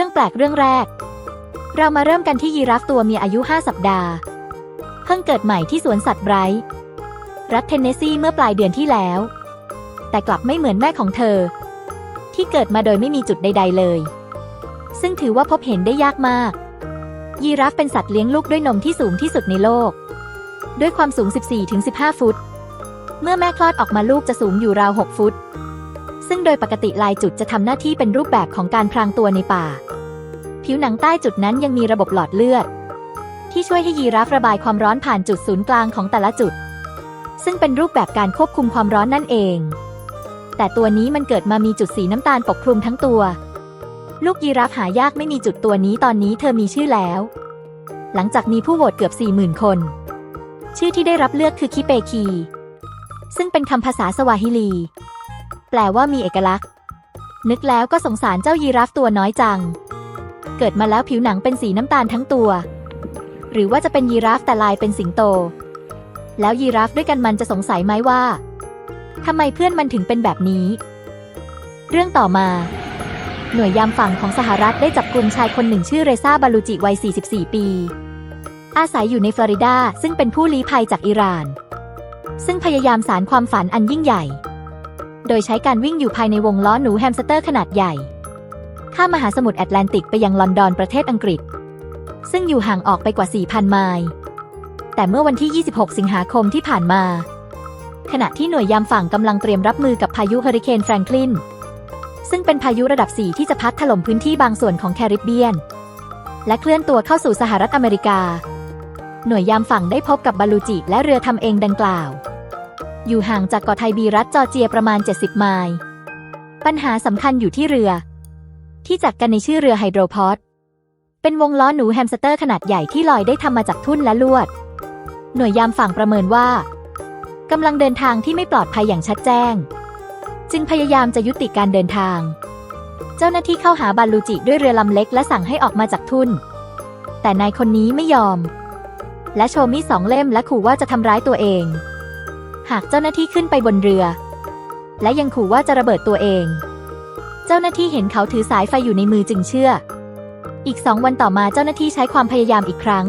รื่องแปลกเรื่องแรก เรามาเริ่มกันที่ยีราฟตัวมีอายุ 5 สัปดาห์ เพิ่งเกิดใหม่ที่สวนสัตว์ไบรท์รัฐเทนเนสซีเมื่อปลายเดือนที่แล้ว แต่กลับไม่เหมือนแม่ของเธอ ที่เกิดมาโดยไม่มีจุดใด ๆเลย ซึ่งถือว่าพบเห็นได้ยากมาก ยีราฟเป็นสัตว์เลี้ยงลูกด้วยนมที่สูงที่สุดในโลก ด้วยความสูง 14-15 ฟุต เมื่อแม่คลอดออกมาลูกจะสูงอยู่ราว 6 ฟุตซึ่งโดยปกติลายจุดจะทำหน้าที่เป็นรูปแบบของการพรางตัวในป่า ผิวหนังใต้จุดนั้นยังมีระบบหลอดเลือด ที่ช่วยให้ยีราฟระบายความร้อนผ่านจุดศูนย์กลางของแต่ละจุด ซึ่งเป็นรูปแบบการควบคุมความร้อนนั่นเอง แต่ตัวนี้มันเกิดมามีจุดสีน้ำตาลปกคลุมทั้งตัว ลูกยีราฟหายากไม่มีจุดตัวนี้ตอนนี้เธอมีชื่อแล้ว หลังจากมีผู้โหวตเกือบ 40,000 คน ชื่อที่ได้รับเลือกคือคิเปคี ซึ่งเป็นคำภาษาสวาฮิลี แปลว่ามีเอกลักษณ์ นึกแล้วก็สงสารเจ้ายีราฟตัวน้อยจัง เกิดมาแล้วผิวหนังเป็นสีน้ำตาลทั้งตัว หรือว่าจะเป็นยีราฟแต่ลายเป็นสิงโต แล้วยีราฟด้วยกันมันจะสงสัยไหมว่าทำไมเพื่อนมันถึงเป็นแบบนี้ เรื่องต่อมา หน่วยยามฝั่งของสหรัฐได้จับกลุ่มชายคนหนึ่งชื่อเรซาบาลูจิวัย 44 ปี อาศัยอยู่ในฟลอริดาซึ่งเป็นผู้ลี้ภัยจากอิหร่าน ซึ่งพยายามสารความฝันอันยิ่งใหญ่ โดยใช้การวิ่งอยู่ภายในวงล้อหนูแฮมสเตอร์ขนาดใหญ่ ข้ามมหาสมุทรแอตแลนติกไปยังลอนดอนประเทศอังกฤษ ซึ่งอยู่ห่างออกไปกว่า 4,000 ไมล์ แต่เมื่อวันที่ 26 สิงหาคมที่ผ่านมา ขณะที่หน่วยยามฝั่งกำลังเตรียมรับมือกับพายุเฮอริเคนแฟรงคลิน ซึ่งเป็นพายุระดับ 4 ที่จะพัดถล่มพื้นที่บางส่วนของแคริบเบียน และเคลื่อนตัวเข้าสู่สหรัฐอเมริกา หน่วยยามฝั่งได้พบกับบาลูจิและเรือทำเองดังกล่าว อยู่ห่างจากเกาะไทบีรัฐจอร์เจียประมาณ 70 ไมล์ ปัญหาสำคัญอยู่ที่เรือ ที่จัดกันในชื่อเรือไฮโดรพอดเป็นวงล้อหนูแฮมสเตอร์ขนาดใหญ่ที่ลอยได้ทำมาจากทุ่นและลวด หน่วยยามฝั่งประเมินว่ากำลังเดินทางที่ไม่ปลอดภัยอย่างชัดแจ้ง จึงพยายามจะยุติการเดินทาง เจ้าหน้าที่เข้าหาบาลูจิด้วยเรือลำเล็กและสั่งให้ออกมาจากทุ่น แต่นายคนนี้ไม่ยอม และโชว์มีสองเล่มและขู่ว่าจะทำร้ายตัวเอง หากเจ้าหน้าที่ขึ้นไปบนเรือ และยังขู่ว่าจะระเบิดตัวเอง เจ้าหน้าที่เห็นเขาถือสายไฟอยู่ในมือจึงเชื่อ อีกสองวันต่อมาเจ้าหน้าที่ใช้ความพยายามอีกครั้ง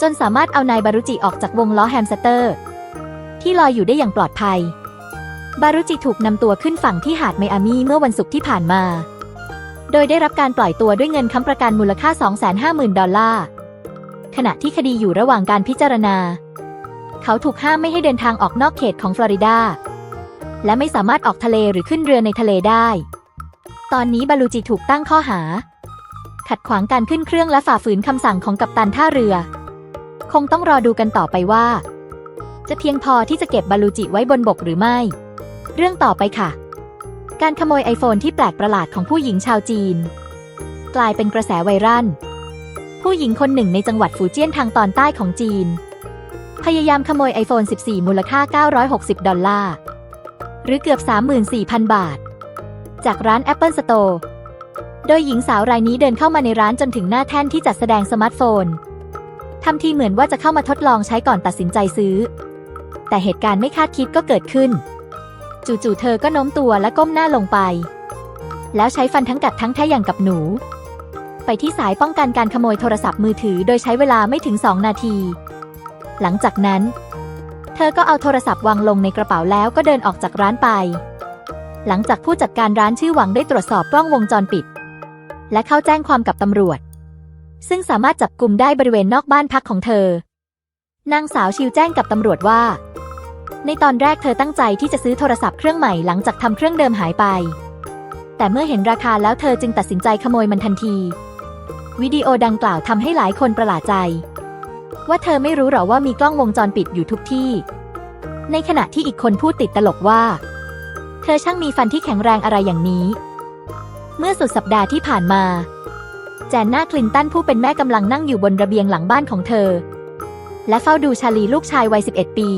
จนสามารถเอานายบารุจิออกจากวงล้อแฮมสเตอร์ ที่ลอยอยู่ได้อย่างปลอดภัย บารุจิถูกนำตัวขึ้นฝั่งที่หาดไมอามีเมื่อวันศุกร์ที่ผ่านมา โดยได้รับการปล่อยตัวด้วยเงินค้ำประกันมูลค่า 250,000 ดอลลาร์ ขณะที่คดีอยู่ระหว่างการพิจารณา เขาถูกห้ามไม่ให้เดินทางออกนอกเขตของฟลอริดาและไม่สามารถออกทะเลหรือขึ้นเรือในทะเลได้ ตอนนี้บาลูจิถูกตั้งข้อหา ขัดขวางการขึ้นเครื่องและฝ่าฝืนคำสั่งของกัปตันท่าเรือ คงต้องรอดูกันต่อไปว่า จะเพียงพอที่จะเก็บบาลูจิไว้บนบกหรือไม่ เรื่องต่อไปค่ะ การขโมยไอโฟนที่แปลกประหลาดของผู้หญิงชาวจีน กลายเป็นกระแสไวรัลผู้หญิงคนหนึ่งในจังหวัดฟูเจี้ยนทางตอนใต้ของจีน พยายามขโมย iPhone 14 มูลค่า 960 ดอลลาร์ หรือเกือบ 34,000 บาท จากร้าน Apple Store โดยหญิงสาวรายนี้เดินเข้ามาในร้านจนถึงหน้าแท่นที่จัดแสดงสมาร์ทโฟนทำทีเหมือนว่าจะเข้ามาทดลองใช้ก่อนตัดสินใจซื้อ แต่เหตุการณ์ไม่คาดคิดก็เกิดขึ้น จู่ๆเธอก็โน้มตัวและก้มหน้าลงไป แล้วใช้ฟันทั้งกัดทั้งแทะอย่างกับหนู ไปที่สายป้องกันการขโมยโทรศัพท์มือถือ โดยใช้เวลาไม่ถึง2นาที หลังจากนั้น เธอก็เอาโทรศัพท์วางลงในกระเป๋าแล้วก็เดินออกจากร้านไป หลังจากผู้จัดการร้านชื่อหวังได้ตรวจสอบกล้องวงจรปิด และเข้าแจ้งความกับตำรวจ ซึ่งสามารถจับกลุ่มได้บริเวณนอกบ้านพักของเธอ นางสาวชิวแจ้งกับตำรวจว่า ในตอนแรกเธอตั้งใจที่จะซื้อโทรศัพท์เครื่องใหม่หลังจากทำเครื่องเดิมหายไป แต่เมื่อเห็นราคาแล้วเธอจึงตัดสินใจขโมยมันทันที วิดีโอดังกล่าวทำให้หลายคนประหลาดใจ ว่าเธอไม่รู้หรอว่ามีกล้องวงจรปิดอยู่ทุกที่ ในขณะที่อีกคนพูดติดตลกว่า เธอช่างมีฟันที่แข็งแรงอะไรอย่างนี้ เมื่อสุดสัปดาห์ที่ผ่านมา แจนนาคลินตันผู้เป็นแม่กำลังนั่งอยู่บนระเบียงหลังบ้านของเธอ และเฝ้าดูชาลีลูกชายวัย 11 ปี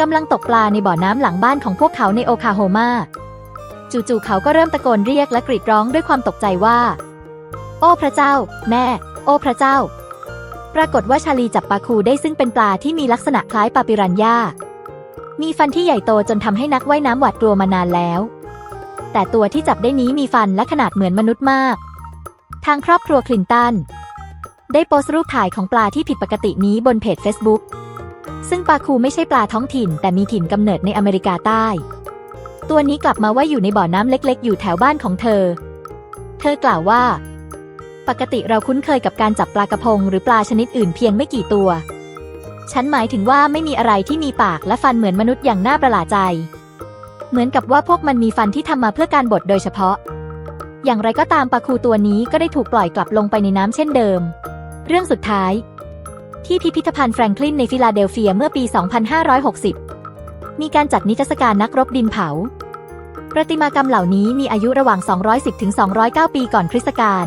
กำลังตกปลาในบ่อน้ำหลังบ้านของพวกเขาในโอคลาโฮมาจู่ๆเขาก็เริ่มตะโกนเรียกและกรีดร้องด้วยความตกใจว่า โอ้พระเจ้า แม่ โอ้พระเจ้า ปรากฏว่าชาลีจับปลาคูได้ซึ่งเป็นปลาที่มีลักษณะคล้ายปลาปิรันย่า มีฟันที่ใหญ่โตจนทำให้นักว่ายน้ำหวาดกลัวมานานแล้ว แต่ตัวที่จับได้นี้มีฟันและขนาดเหมือนมนุษย์มาก ทางครอบครัวคลินตัน ได้โพสต์รูปถ่ายของปลาที่ผิดปกตินี้บนเพจ Facebook ซึ่งปลาคูไม่ใช่ปลาท้องถิ่น แต่มีถิ่นกำเนิดในอเมริกาใต้ ตัวนี้กลับมาว่าอยู่ในบ่อน้ำเล็กๆ อยู่แถวบ้านของเธอ เธอกล่าวว่า ปกติเราคุ้นเคยกับการจับปลากระพง หรือปลาชนิดอื่นเพียงไม่กี่ตัว ฉันหมายถึงว่าไม่มีอะไรที่มีปากและฟันเหมือนมนุษย์อย่างน่าประหลาดใจ เหมือนกับว่าพวกมันมีฟันที่ทำมาเพื่อการบดโดยเฉพาะ อย่างไรก็ตามปลาคูตัวนี้ก็ได้ถูกปล่อยกลับลงไปในน้ำเช่นเดิม เรื่องสุดท้าย ที่พิพิธภัณฑ์แฟรงคลินในฟิลาเดลเฟียเมื่อปี 2560 มีการจัดนิทรรศการนักรบดินเผา ประติมากรรมเหล่านี้มีอายุระหว่าง 210-209 ปีก่อนคริสตกาล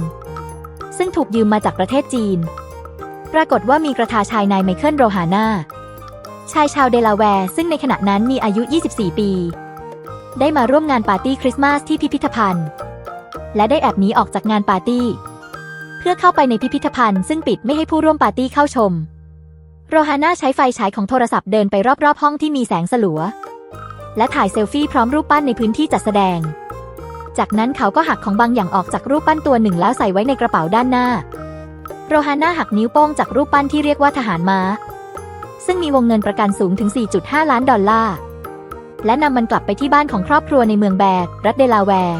ซึ่งถูกยืมมาจากประเทศจีน ปรากฏว่ามีกระทาชายนายไมเคิลโรฮาน่าชายชาวเดลาแวร์ ซึ่งในขณะนั้นมีอายุ 24 ปี ได้มาร่วมงานปาร์ตี้คริสต์มาสที่พิพิธภัณฑ์ และได้แอบหนีออกจากงานปาร์ตี้ เพื่อเข้าไปในพิพิธภัณฑ์ซึ่งปิดไม่ให้ผู้ร่วมปาร์ตี้เข้าชม โรฮาน่าใช้ไฟฉายของโทรศัพท์เดินไปรอบๆ ห้องที่มีแสงสลัว และถ่ายเซลฟี่พร้อมรูปปั้นในพื้นที่จัดแสดง จากนั้นเขาก็หักของบางอย่างออกจากรูปปั้นตัวหนึ่งแล้วใส่ไว้ในกระเป๋าด้านหน้า โรฮาน่าหักนิ้วโป้งจากรูปปั้นที่เรียกว่าทหารม้า ซึ่งมีวงเงินประกันสูงถึง 4.5 ล้านดอลลาร์ และนำมันกลับไปที่บ้านของครอบครัวในเมืองแบก รัฐเดลาแวร์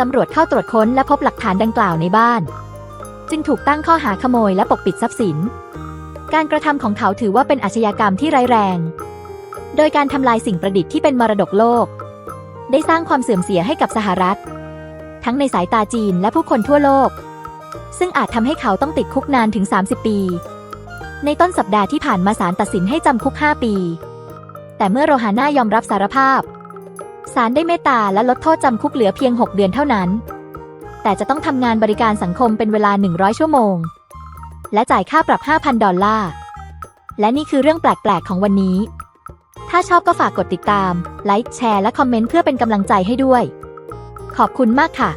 ตำรวจเข้าตรวจค้นและพบหลักฐานดังกล่าวในบ้าน จึงถูกตั้งข้อหาขโมยและปกปิดทรัพย์สิน การกระทำของเขาถือว่าเป็นอาชญากรรมที่ร้ายแรง โดยการทำลายสิ่งประดิษฐ์ที่เป็นมรดกโลก ได้สร้างความเสื่อมเสียให้กับสหรัฐ ทั้งในสายตาจีนและผู้คนทั่วโลก ซึ่งอาจทำให้เขาต้องติดคุกนานถึง 30 ปี ในต้นสัปดาห์ที่ผ่านมาศาลตัดสินให้จำคุก 5 ปี แต่เมื่อโรฮาน่ายอมรับสารภาพศาลได้เมตตาและลดโทษจำคุกเหลือเพียง 6 เดือนเท่านั้น แต่จะต้องทำงานบริการสังคมเป็นเวลา 100 ชั่วโมง และจ่ายค่าปรับ 5,000 ดอลลาร์ และนี่คือเรื่องแปลก ๆ ของวันนี้ ถ้าชอบก็ฝากกดติดตาม ไลค์ แชร์ และคอมเมนต์เพื่อเป็นกำลังใจให้ด้วย ขอบคุณมากค่ะ